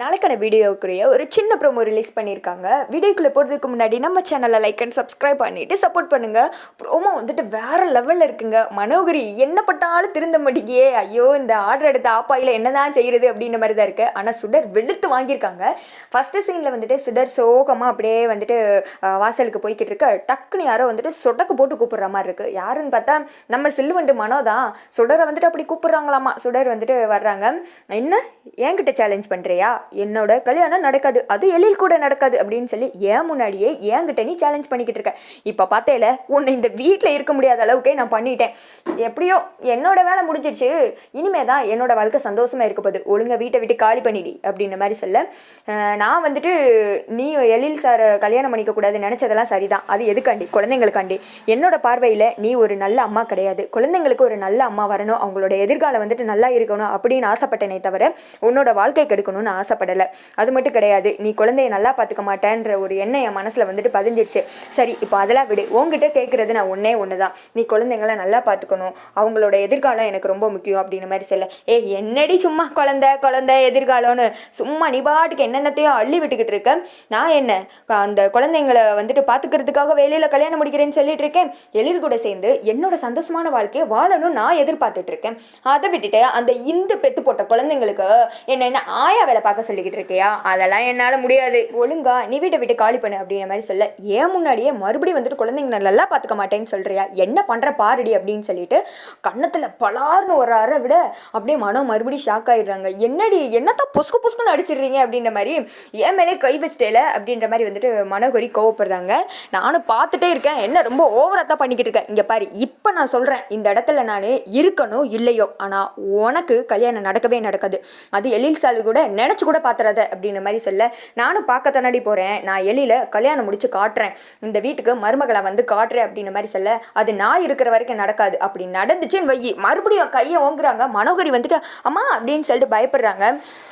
நாளைக்கான வீடியோக்குரிய ஒரு சின்ன ப்ரோமோ ரிலீஸ் பண்ணியிருக்காங்க. வீடியோக்குள்ளே போகிறதுக்கு முன்னாடி நம்ம சேனலை லைக் அண்ட் சப்ஸ்கிரைப் பண்ணிவிட்டு சப்போர்ட் பண்ணுங்கள் ப்ரோமோ வந்துட்டு வேறு லெவலில் இருக்குங்க. மனோகரி என்ன பட்டாலும் திருந்த மாட்டேங்கியே. ஐயோ இந்த ஆர்டர் எடுத்த ஆப்பாயில் என்ன தான் செய்கிறது அப்படின்ற மாதிரி தான் இருக்குது ஆனால் சுடர் வெளுத்து வாங்கியிருக்காங்க. ஃபஸ்ட்டு சீனில் வந்துட்டு சுடர் சோகமாக அப்படியே வந்துட்டு வாசலுக்கு போய்கிட்டு இருக்க. டக்குன்னு யாரோ வந்துட்டு சொடக்கு போட்டு கூப்பிட்ற மாதிரி இருக்குது யாருன்னு பார்த்தா நம்ம சில்லுவண்டு மனோ தான். சுடரை வந்துட்டு அப்படி கூப்பிட்றாங்களாமா. சுடர் வந்துட்டு வர்றாங்க. என்ன? என்கிட்ட சேலஞ்ச் பண்ணுறியா என்னோட கல்யாணம் நடக்காது அது எழில் கூட நடக்காது அப்படின்னு சொல்லி ஏன் முன்னாடியே என்கிட்ட நீ சேலஞ்ச் பண்ணிக்கிட்டு இருக்க. இப்போ பார்த்தேல உன்னை இந்த வீட்டில் இருக்க முடியாத அளவுக்கே நான் பண்ணிட்டேன். எப்படியோ என்னோட வேலை முடிஞ்சிடுச்சு. இனிமே தான் என்னோட வாழ்க்கை சந்தோஷமாக இருக்க போகுது. ஒழுங்காக வீட்டை விட்டு காலி பண்ணிடி அப்படின்ற மாதிரி சொல்ல. நான் வந்துட்டு நீ எழில் சாரை கல்யாணம் பண்ணிக்க கூடாதுன்னு நினச்சதெல்லாம் சரிதான். அது எதுக்காண்டி? குழந்தைங்களுக்காண்டி. என்னோட பார்வையில் நீ ஒரு நல்ல அம்மா கிடையாது. குழந்தைங்களுக்கு ஒரு நல்ல அம்மா வரணும். அவங்களோட எதிர்காலம் வந்துட்டு நல்லா இருக்கணும் அப்படின்னு ஆசைப்பட்டனே தவிர உன்னோட வாழ்க்கை கெடுக்கணும்னு ஆசைப்படலை. அது மட்டும் கிடையாது. நீ குழந்தைய நல்லா பார்த்துக்க மாட்டேன்ற ஒரு எண்ணம் என் மனசில் வந்துட்டு பதிஞ்சிடுச்சு. சரி இப்போ அதெல்லாம் விடு. உங்ககிட்ட கேட்குறது நான் ஒன்றே ஒன்று தான் நீ குழந்தைங்கள நல்லா பார்த்துக்கணும். அவங்களோட எதிர்காலம் எனக்கு ரொம்ப முக்கியம் அப்படின்ற மாதிரி சொல்ல. ஏ என்னடி சும்மா குழந்தை குழந்த எதிர்காலம்னு? சும்மா நீ பாட்டுக்கு என்னென்னத்தையும் அள்ளி விட்டுக்கிட்டு இருக்க. நான் என்ன? அந்த குழந்தைங்களை வந்துட்டு பார்த்துக்கிறதுக்காக வேலையில் கல்யாணம் முடிக்கிறேன்னு சொல்லிட்டு இருக்கேன். எழில் கூட சேர்ந்து என்னோட சந்தோஷமான வாழ்க்கையை வாழணும் நான் எதிர்பார்த்துட்டு இருக்கேன். அதை விட்டுட்டு அந்த இந்து பெத்து போட்ட குழந்தைங்களுக்கு என்ன என்ன ஆயா வேலை பார்க்க சொல்லிக்கிட்டு இருக்கியா? அதெல்லாம் என்னால் முடியாது. ஒழுங்கா நீ வீட்டை விட்டு காலி பண்ணு அப்படின்ற மாதிரி சொல்ல ஏன் முன்னாடியே மறுபடியும் வந்துட்டு குழந்தைங்க நல்லா பார்த்துக்க மாட்டேன்னு சொல்றியா? என்ன பண்ற பாருடி அப்படின்னு சொல்லிட்டு கன்னத்தில் பலார்னு ஒரு அறை விட அப்படியே மனம் மறுபடியும் ஷாக் ஆயிடுறாங்க. என்னடி என்னத்தான் பொசுக்கு பொசுக்குன்னு அடிச்சிடுறீங்க அப்படின்ற மாதிரி என் மேலே கை வச்சிட்டேல அப்படின்ற மாதிரி வந்துட்டு மனோகரி கோவப்படுறாங்க. நானும் பார்த்துட்டே இருக்கேன். என்ன ரொம்ப ஓவராக தான் பண்ணிக்கிட்டு இருக்கேன். இங்கே பாரு இப்போ நான் சொல்கிறேன் இந்த இடத்துல நான் இருக்கணும் இல்லையோ? ஆனால் உனக்கு கல்யாணம் நடக்கவே நடக்காது. அது எழில் சாலு கூட நினச்சி கூட பார்த்துறாத அப்படின்ற மாதிரி சொல்ல நானும் பார்க்க தன்னாடி போகிறேன் நான் எலியில் கல்யாணம் முடிச்சு காட்டுறேன். இந்த வீட்டுக்கு மருமகளை வந்து காட்டுறேன். அப்படின்ற மாதிரி சொல்ல அது நான் இருக்கிற வரைக்கும் நடக்காது. அப்படி நடந்துச்சுன்னு வை மறுபடியும் கையை ஓங்குறாங்க. மனோகரி வந்துட்டு அம்மா அப்படின்னு சொல்லிட்டு பயப்படுறாங்க.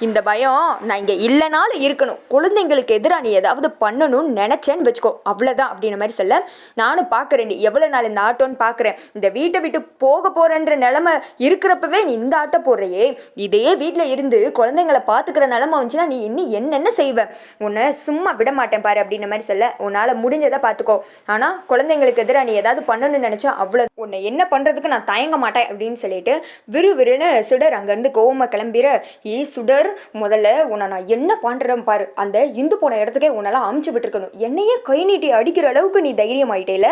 இந்த பயம் நான் இங்கே இல்லைனாலும் இருக்கணும். குழந்தைங்களுக்கு எதிராக நீ ஏதாவது பண்ணணும்னு நினச்சேன்னு வச்சுக்கோ. அவ்வளோதான் அப்படின்ற மாதிரி சொல்ல நானும் பார்க்குறேன் எவ்வளோ நாள் இந்த ஆட்டோன்னு பார்க்குறேன் இந்த வீட்டை விட்டு போக போகிறேன்ற நிலமை இருக்கிறப்பவே நீ இந்த ஆட்டோ போடுறையே. இதே வீட்டில் இருந்து குழந்தைங்கள பார்த்துக்கிறனால நிலமை வந்துச்சுன்னா நீ இன்னும் என்னென்ன செய்வ? உன்னை சும்மா விட மாட்டேன் பாரு அப்படின்ற மாதிரி சொல்ல. உன்னால் முடிஞ்சதை பார்த்துக்கோ ஆனால் குழந்தைங்களுக்கு எதிராக நீ ஏதாவது பண்ணணும்னு நினச்சா அவ்வளோ உன்னை என்ன பண்ணுறதுக்கு நான் தயங்க மாட்டேன் அப்படின்னு சொல்லிட்டு விறுவிறுன்னு சுடர் அங்கேருந்து கோவமாக கிளம்பிற. ஏ சுடர் முதல்ல உன்னை நான் என்ன பண்ணுறேன் பாரு. அந்த இந்து போன இடத்துக்கே உன்னெல்லாம் அமுச்சு விட்டுருக்கணும். என்னையே கை நீட்டி அடிக்கிற அளவுக்கு நீ தைரியம் ஆயிட்டேல?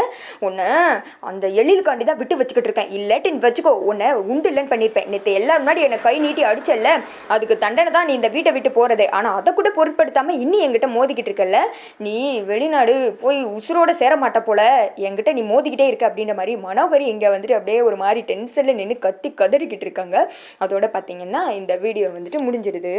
உன்னை அந்த எழிலுக்காண்டி தான் விட்டு வச்சுக்கிட்டு இருக்கேன். இல்லாட்டி வச்சுக்கோ உன்னை உண்டு இல்லைன்னு பண்ணியிருப்பேன் நேற்று எல்லாரும் முன்னாடி என்னை கை நீட்டி அடிச்சல்ல? அதுக்கு தண்டனை தான் நீ இந்த வீட்டை விட்டு போகிறது ஆனால் அதை கூட பொருட்படுத்தாமல் இன்னும் என்கிட்ட மோதிக்கிட்டு இருக்கல நீ வெளிநாடு போய் உசுரோட சேர மாட்ட போல. என்கிட்ட நீ மோதிக்கிட்டே இருக்க அப்படின்ற மாதிரி மனோகரி இங்கே வந்துட்டு அப்படியே ஒரு மாதிரி டென்ஷனில் நின்று கத்தி கதறிக்கிட்டு இருக்காங்க. அதோட பார்த்தீங்கன்னா இந்த வீடியோ வந்துட்டு முடிஞ்சிடுது.